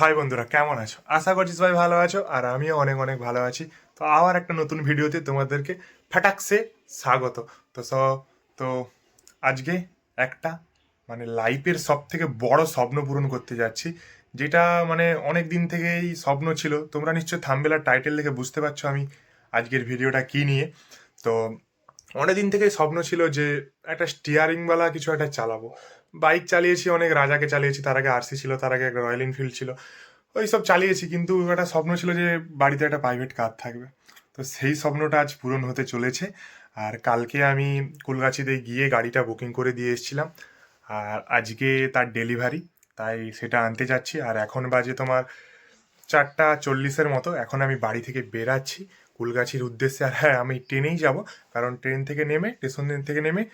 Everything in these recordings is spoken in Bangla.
হাই বন্ধুরা, কেমন আছো? আশা করছি সবাই ভালো আছো, আর আমিও অনেক অনেক ভালো আছি। তো আবার একটা নতুন ভিডিওতে তোমাদেরকে ফাটাকসে স্বাগত। তো স, তো আজকে একটা মানে লাইফের সব থেকে বড় স্বপ্ন পূরণ করতে যাচ্ছি, যেটা মানে অনেক দিন থেকেই স্বপ্ন ছিল। তোমরা নিশ্চয় থামবেলার টাইটেল দেখে বুঝতে পারছ আমি আজকের ভিডিওটা কী নিয়ে। তো অনেক দিন থেকেই স্বপ্ন ছিল যে একটা স্টিয়ারিংওয়ালা কিছু একটা চালাবো। বাইক চালিয়েছি, অনেক রাজাকে চালিয়েছি, তার আগে আরসি ছিল, তার আগে রয়্যাল এনফিল্ড ছিল। ওই সব চালিয়েছি, কিন্তু একটা স্বপ্ন ছিল যে বাড়িতে একটা প্রাইভেট কার থাকবে। তো সেই স্বপ্নটা আজ পূরণ হতে চলেছে। আর কালকে আমি কুলগাছিতে গিয়ে গাড়িটা বুকিং করে দিয়ে এসেছিলাম। আর আজকে তার ডেলিভারি তাই সেটা আনতে যাচ্ছি। আর এখন বাজে তোমার চারটা চল্লিশের মতো। এখন আমি বাড়ি থেকে বেরাচ্ছি। কুলগাছির উদ্দেশ্যে, আর হ্যাঁ আমি ট্রেনেই যাব। কারণ ট্রেন থেকে নেমে, স্টেশন থেকে নেমে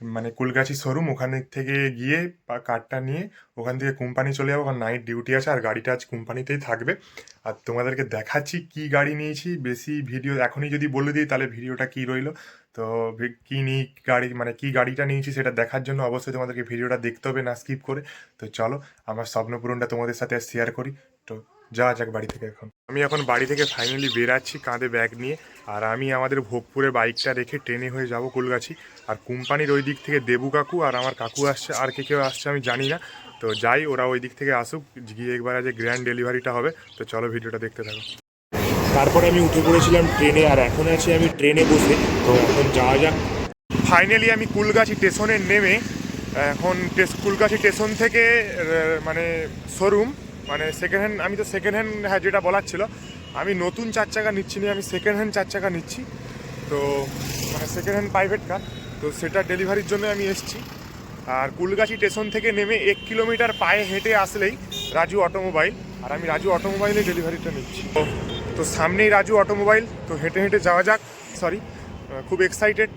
মানে কুলগাছি শোরুম, ওখান থেকে গিয়ে বা কারটা নিয়ে ওখান থেকে কোম্পানি চলে যাব। কারণ নাইট ডিউটি আছে, আর গাড়িটা আজ কোম্পানিতেই থাকবে। আর তোমাদেরকে দেখাচ্ছি কি গাড়ি নিয়েছি, বেশি ভিডিও এখনই যদি বলে দিই, তাহলে ভিডিওটা কি রইল? তো কি নিই গাড়ি মানে কি গাড়িটা নিয়েছি সেটা দেখার জন্য অবশ্যই তোমাদেরকে ভিডিওটা দেখতে হবে, না স্কিপ করে। তো চলো, আমার স্বপ্নপূরণটা তোমাদের সাথে শেয়ার করি। তো যাওয়া যাক বাড়ি থেকে এখন। আমি এখন বাড়ি থেকে ফাইনালি বেরাচ্ছি কাঁধে ব্যাগ নিয়ে, আর আমি আমাদের ভোগপুরে বাইকটা রেখে ট্রেনে হয়ে যাব কুলগাছি আর কোম্পানির ওই দিক থেকে দেবু কাকু আর আমার কাকু আসছে, আর কে কেউ আসছে আমি জানি না। তো যাই, ওরা ওই দিক থেকে আসুক, গিয়ে একবার আজ গ্র্যান্ড ডেলিভারিটা হবে। তো চলো ভিডিওটা দেখতে থাকো। তারপরে আমি উঠে পড়েছিলাম ট্রেনে আর এখন আছি আমি ট্রেনে বসে। তো এখন যাওয়া যাক। ফাইনালি আমি কুলগাছি স্টেশনে নেমে, এখন কুলগাছি স্টেশন থেকে মানে শোরুম মানে সেকেন্ড হ্যান্ড আমি তো সেকেন্ড হ্যান্ড হ্যাঁ যেটা বলার ছিল, আমি নতুন চার চাকা নিচ্ছি না আমি সেকেন্ড হ্যান্ড চার চাকা নিচ্ছি। তো মানে সেকেন্ড হ্যান্ড প্রাইভেট কার তো সেটা ডেলিভারির জন্য আমি এসেছি। আর কুলগাছি স্টেশন থেকে নেমে এক কিলোমিটার পায়ে হেঁটে আসলেই রাজু অটোমোবাইল আর আমি রাজু অটোমোবাইলে ডেলিভারিটা নিচ্ছি। তো তো সামনেই রাজু অটোমোবাইল তো হেঁটে হেঁটে যাওয়া যাক সরি খুব এক্সাইটেড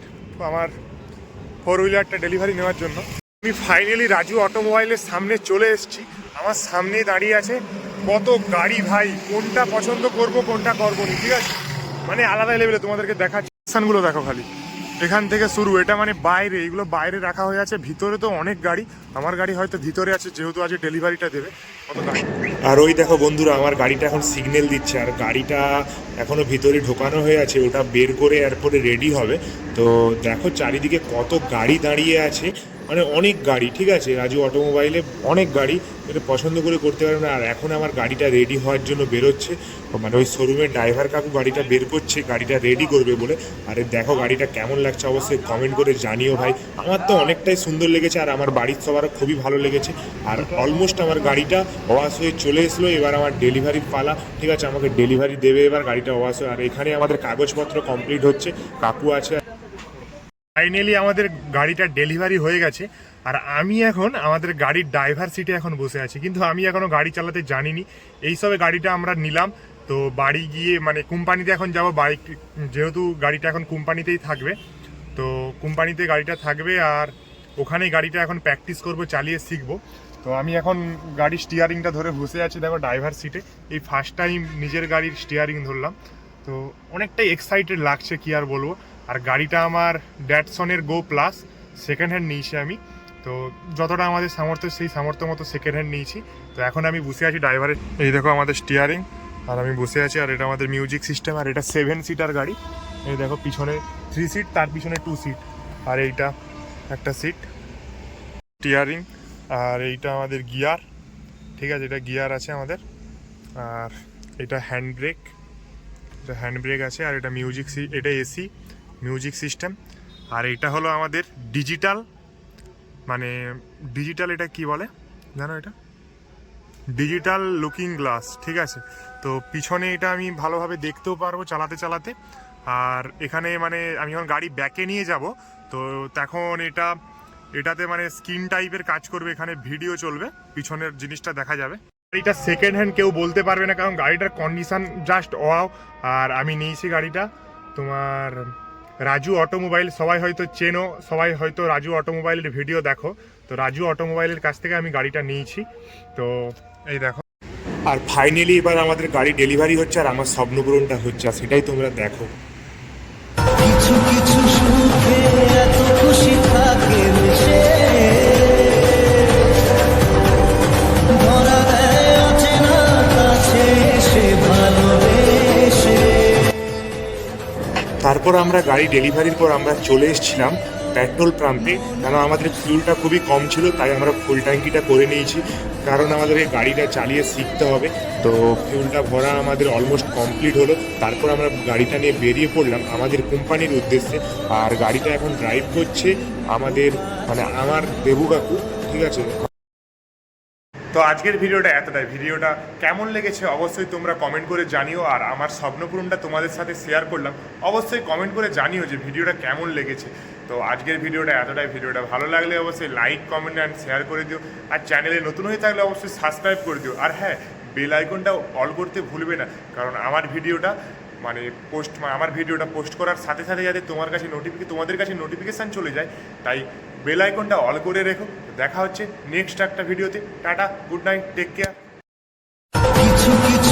আমার ফোর হুইলারটা ডেলিভারি নেওয়ার জন্য। আমি ফাইনালি রাজু অটোমোবাইলের সামনে চলে এসেছি। আমার সামনেই দাঁড়িয়ে আছে, কত গাড়ি ভাই, কোনটা পছন্দ করব, কোনটা করব ঠিক আছে? মানে আলাদা লেভেলে তোমাদেরকে দেখাচ্ছি। স্থানগুলো দেখো খালি। এখান থেকে শুরু, এটা মানে বাইরে, এগুলো বাইরে রাখা হয়ে আছে। ভিতরে তো অনেক গাড়ি, আমার গাড়ি হয়তো ভিতরে আছে, যেহেতু আজকে ডেলিভারিটা দেবে। কত গাড়ি? আর ওই দেখো বন্ধুরা, আমার গাড়িটা এখন সিগন্যাল দিচ্ছে, আর গাড়িটা এখনও ভিতরে ঢোকানো হয়ে আছে, ওটা বের করে এরপরে রেডি হবে। তো দেখো চারিদিকে কত গাড়ি দাঁড়িয়ে আছে মানে অনেক গাড়ি, ঠিক আছে? রাজু অটোমোবাইলে অনেক গাড়ি এটা পছন্দ করে করতে পারবে না। আর এখন আমার গাড়িটা রেডি হওয়ার জন্য বেরোচ্ছে। মানে ওই শোরুমের ড্রাইভার কাকু গাড়িটা বের করছে, গাড়িটা রেডি করবে বলে। আরে দেখো গাড়িটা কেমন লাগছে, অবশ্যই কমেন্ট করে জানিও ভাই। আমার তো অনেকটাই সুন্দর লেগেছে, আর আমার বাড়ির সবারও খুবই ভালো লেগেছে। আর অলমোস্ট আমার গাড়িটা ওয়াশ হয়ে চলে এসলো, এবার আমার ডেলিভারি পালা। ঠিক আছে, আমাকে ডেলিভারি দেবে এবার গাড়িটা ওয়াশ হয়ে। আর এখানে আমাদের কাগজপত্র কমপ্লিট হচ্ছে। কাকু আছে ফাইনালি আমাদের গাড়িটা ডেলিভারি হয়ে গেছে। আর আমি এখন আমাদের গাড়ির ড্রাইভার সিটে এখন বসে আছি। কিন্তু আমি এখনও গাড়ি চালাতে জানিনি। এইসবে গাড়িটা আমরা নিলাম। তো বাড়ি গিয়ে মানে কোম্পানিতে এখন যাব। বাইক যেহেতু গাড়িটা এখন কোম্পানিতেই থাকবে। তো কোম্পানিতে গাড়িটা থাকবে আর ওখানেই গাড়িটা এখন প্র্যাকটিস করব, চালিয়ে শিখব। তো আমি এখন গাড়ির স্টিয়ারিংটা ধরে বসে আছি দেখো ড্রাইভার সিটে এই ফার্স্ট টাইম নিজের গাড়ির স্টিয়ারিং ধরলাম। তো অনেকটাই এক্সাইটেড লাগছে কি আর বলব। আর গাড়িটা আমার ড্যাটসনের গো প্লাস সেকেন্ড হ্যান্ড নিয়েছি আমি। তো যতটা আমাদের সামর্থ্য, সেই সামর্থ্য মতো সেকেন্ড হ্যান্ড নিয়েছি। তো এখন আমি বসে আছি ড্রাইভারের এই দেখো আমাদের স্টিয়ারিং আর আমি বসে আছি, আর এটা আমাদের মিউজিক সিস্টেম আর এটা সেভেন সিটার গাড়ি। এই দেখো পিছনে থ্রি সিট তার পিছনে টু সিট আর এইটা একটা সিট স্টিয়ারিং আর এইটা আমাদের গিয়ার ঠিক আছে, এটা গিয়ার আছে আমাদের। আর এটা হ্যান্ড ব্রেক এটা হ্যান্ড ব্রেক আছে, আর এটা মিউজিক সি এটা এসি মিউজিক সিস্টেম। আর এটা হলো আমাদের ডিজিটাল মানে ডিজিটাল এটা কি বলে? জানো এটা? ডিজিটাল লুকিং গ্লাস, ঠিক আছে? তো পিছনে এটা আমি ভালোভাবে দেখতেও পারব চালাতে চালাতে। আর এখানে মানে আমি যখন গাড়ি ব্যাকে নিয়ে যাব, তো তখন এটা, এটাতে মানে স্ক্রিন টাইপের কাজ করবে, এখানে ভিডিও চলবে, পিছনের জিনিসটা দেখা যাবে। গাড়িটা সেকেন্ড হ্যান্ড কেউ বলতে পারবে না, কারণ গাড়িটার কন্ডিশন জাস্ট ওয়াও আর আমি নিয়েছি গাড়িটা, তোমার রাজু অটোমোবাইল, সবাই হয়তো চেনো, সবাই হয়তো রাজু অটোমোবাইলের ভিডিও দেখো। তো রাজু অটোমোবাইলের কাছ থেকে আমি গাড়িটা নিয়েছি। তো এই দেখো। আর ফাইনালি এবার আমাদের গাড়ি ডেলিভারি হচ্ছে আর আমার স্বপ্নপূরণটা হচ্ছে, আর সেটাই তোমরা দেখো। কিছু কিছু সুখে তারপর আমরা গাড়ি ডেলিভারির পর আমরা চলে এসেছিলাম পেট্রোল পাম্পে। কারণ আমাদের ফিউলটা খুবই কম ছিল, তাই আমরা ফুল ট্যাঙ্কিটা করে নিয়েছি। কারণ আমাদেরকে গাড়িটা চালিয়ে শিখতে হবে। তো ফিউলটা ভরা আমাদের অলমোস্ট কমপ্লিট হলো। তারপর আমরা গাড়িটা নিয়ে বেরিয়ে পড়লাম আমাদের কোম্পানির উদ্দেশ্যে। আর গাড়িটা এখন ড্রাইভ করছে আমাদের মানে আমার দেবু কাকু, ঠিক আছে? তো আজকের ভিডিওটা এতটাই। ভিডিওটা কেমন লেগেছে অবশ্যই তোমরা কমেন্ট করে জানিও, আর আমার স্বপ্নপূরণটা তোমাদের সাথে শেয়ার করলাম। অবশ্যই কমেন্ট করে জানিও যে ভিডিওটা কেমন লেগেছে। তো আজকের ভিডিওটা এতটাই। ভিডিওটা ভালো লাগলে অবশ্যই লাইক কমেন্ট অ্যান্ড শেয়ার করে দিও। আর চ্যানেলে নতুন হয়ে থাকলে অবশ্যই সাবস্ক্রাইব করে দিও। আর হ্যাঁ বেল আইকনটা অল করতে ভুলবে না। কারণ আমার ভিডিওটা মানে পোস্ট আমার ভিডিওটা পোস্ট করার সাথে সাথে যাতে তোমার কাছে নোটিফিকে তোমাদের কাছে নোটিফিকেশান চলে যায়, তাই বেল আইকনটা অল করে রেখো। দেখা হচ্ছে নেক্সট একটা ভিডিওতে tata good night take care কিছু কিছু